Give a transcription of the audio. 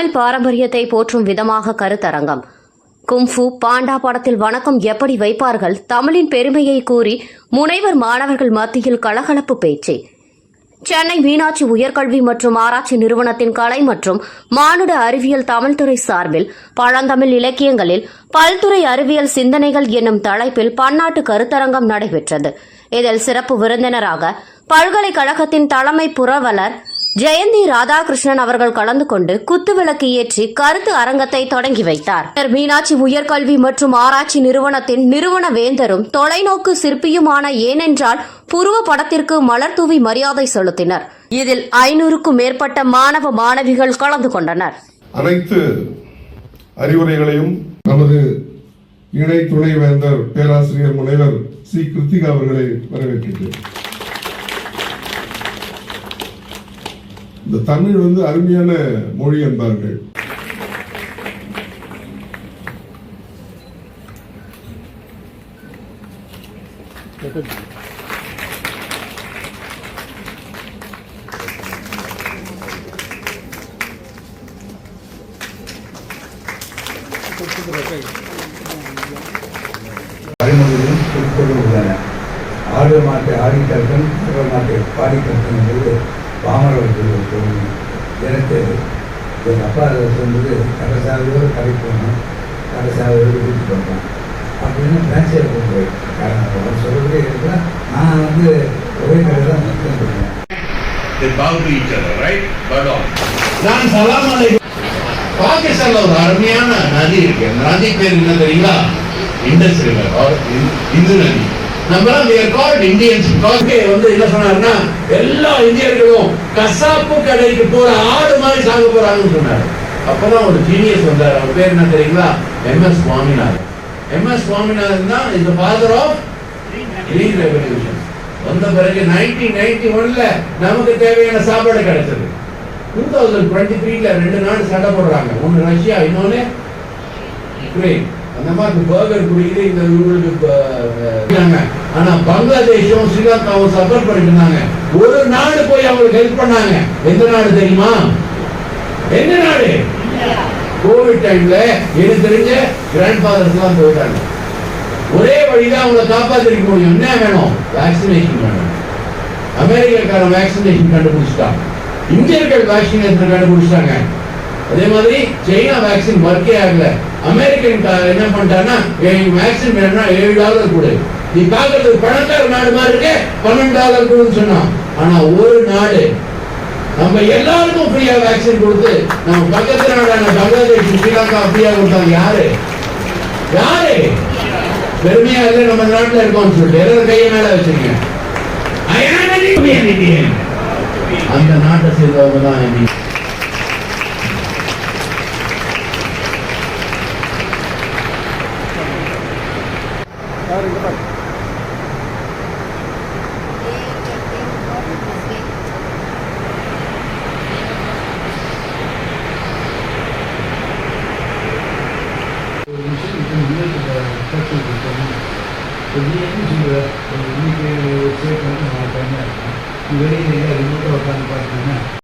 தமிழ் பாரம்பரியத்தை போற்றும் விதமாக கருத்தரங்கம். கும்ஃபு பாண்டா படத்தில் வணக்கம் எப்படி வைப்பார்கள்? தமிழின் பெருமையை கூறி முனைவர் மாணவர்கள் மத்தியில் கலகலப்பு பேச்சு. சென்னை மீனாட்சி உயர்கல்வி மற்றும் ஆராய்ச்சி நிறுவனத்தின் கலை மற்றும் மானுட அறிவியல் தமிழ்துறை சார்பில் பழந்தமிழ் இலக்கியங்களில் பல்துறை அறிவியல் சிந்தனைகள் என்னும் தலைப்பில் பன்னாட்டு கருத்தரங்கம் நடைபெற்றது. இதில் சிறப்பு விருந்தினராக பல்கலைக்கழகத்தின் தலைமை புரவலர் ஜெயந்தி ராதாகிருஷ்ணன் அவர்கள் கலந்து கொண்டு குத்துவிளக்கு ஏற்றி கருத்து அரங்கத்தை தொடங்கி வைத்தார். மீனாட்சி உயர்கல்வி மற்றும் ஆராய்ச்சி நிறுவனத்தின் நிறுவன வேந்தரும் தொலைநோக்கு சிற்பியுமான ஏனென்றால் புருவ படத்திற்கு மலர் தூவி மரியாதை செலுத்தினர். இதில் ஐநூறுக்கும் மேற்பட்ட மாணவ மாணவிகள் கலந்து கொண்டனர். அனைத்து அறிவுரைகளையும் நமது இணை துணைவேந்தர் பேராசிரியர் முனைவர் சி. கிருத்திகா அவர்களை வரவேற்கின்றேன். இந்த தமிழ் வந்து அருமையான மொழி என்பார்கள். வழிமுறைகளும் உள்ளன. ஆடு மாட்டை ஆடிக்கற்கன் ஆடு மாட்டை பாடிக்கற்கன் ஒரு பொருள் எனக்கு எங்கள் அப்பா சொன்னது கடைசாலையோடு கடை போகணும் கடைசாலையோடு வீட்டுக்கு வந்தோம் அப்படின்னு பேச்சில் கொண்டு போய். இருக்குன்னா நான் வந்து ஒரே கடை தான் மட்டும் இருக்கேன் They bow to each other, right? நான் சலாம் அலைக்கும் பாகிஸ்தான்ல ஒரு அருமையான நதி இருக்கு. அந்த நதி பேர் என்ன தெரியுங்களா? இண்டஸ் ரிவர் இந்து நதி. நம்மலாம் வி ஆர் கால்ட் இந்தியன்ஸ் வந்து என்ன சொன்னாருன்னா எல்லா இந்தியர்களும் கசாப்பு கடைக்கு போற ஆடு மாதிரி சாங்க போறாங்கன்னு சொன்னார். அப்பதான் ஒரு ஜீனியஸ் வந்தார். அவர் பேர் என்ன தெரியுங்களா? M S Swaminathan M S Swaminathan தான் is father of green revolution வந்த பிறகு நைன்டீன் நைன்டி ஒன்ல நமக்கு தேவையான சாப்பாடு கிடைச்சது. டூ தௌசண்ட் டுவெண்ட்டி த்ரீல ரெண்டு நாடு சண்டை போடுறாங்க. ஒன்று ரஷ்யா இன்னொன்று யுக்ரைன் அந்த மாதிரி பர்கர் குடிக்கிட்டு இந்த இவங்களுக்கு ஆனா பங்களாதேஷும் ஸ்ரீலங்காவும் சப்போர்ட் பண்ணிட்டு இருந்தாங்க ஒரு நாடு போய் அவங்களுக்கு ஹெல்ப் பண்ணாங்க. எந்த நாடு தெரியுமா? எந்த நாடு? கோவிட் டைம்ல எனக்கு தெரிஞ்ச கிராண்ட் ஃபாதர்ஸ் எல்லாம் போயிட்டாங்க. ஒரே வழிதான் அவங்கள காப்பாத்திருக்க முடியும். என்ன வேணும்? வேக்சினேஷன் வேணும். அமெரிக்காக்காரன் வேக்சினேஷன் கண்டுபிடிச்சிட்டான். இந்தியர்கள் வேக்சினேஷன் கண்டுபிடிச்சிட்டாங்க. அதே மாதிரி சைனா வேக்சின் ஒர்க்கே ஆகல. அமெரிக்கன் என்ன பண்ணிட்டான்னா வேக்சின் வேணும்னா ஏழு டாலர் கொடு. நீ பார்க்கறதுக்கு பணக்கார நாடு மாதிரி இருக்கு பன்னெண்டு டாலர் கொடுன்னு சொன்னான். ஆனா ஒரு நாடு நம்ம எல்லாருக்கும் ஃப்ரீயா வேக்சின் கொடுத்து நம்ம பக்கத்து நாடான பங்களாதேஷ் ஸ்ரீலங்கா ஃப்ரீயா கொடுத்தாங்க யாரு? யாரு? பெருமையா இல்லை நம்ம நாட்டுல இருக்கோம்னு சொல்லிட்டு. எல்லாரும் கையை மேல வச்சிருக்கேன் அந்த நாட்டை சேர்ந்தவங்க தான் நீ என்ன சொல்லுற இன்னைக்கு ஸ்டேட் நான் தனியாக இருக்கேன் வெளியே ரிமோட்டாக உட்காந்து பார்த்தீங்கன்னா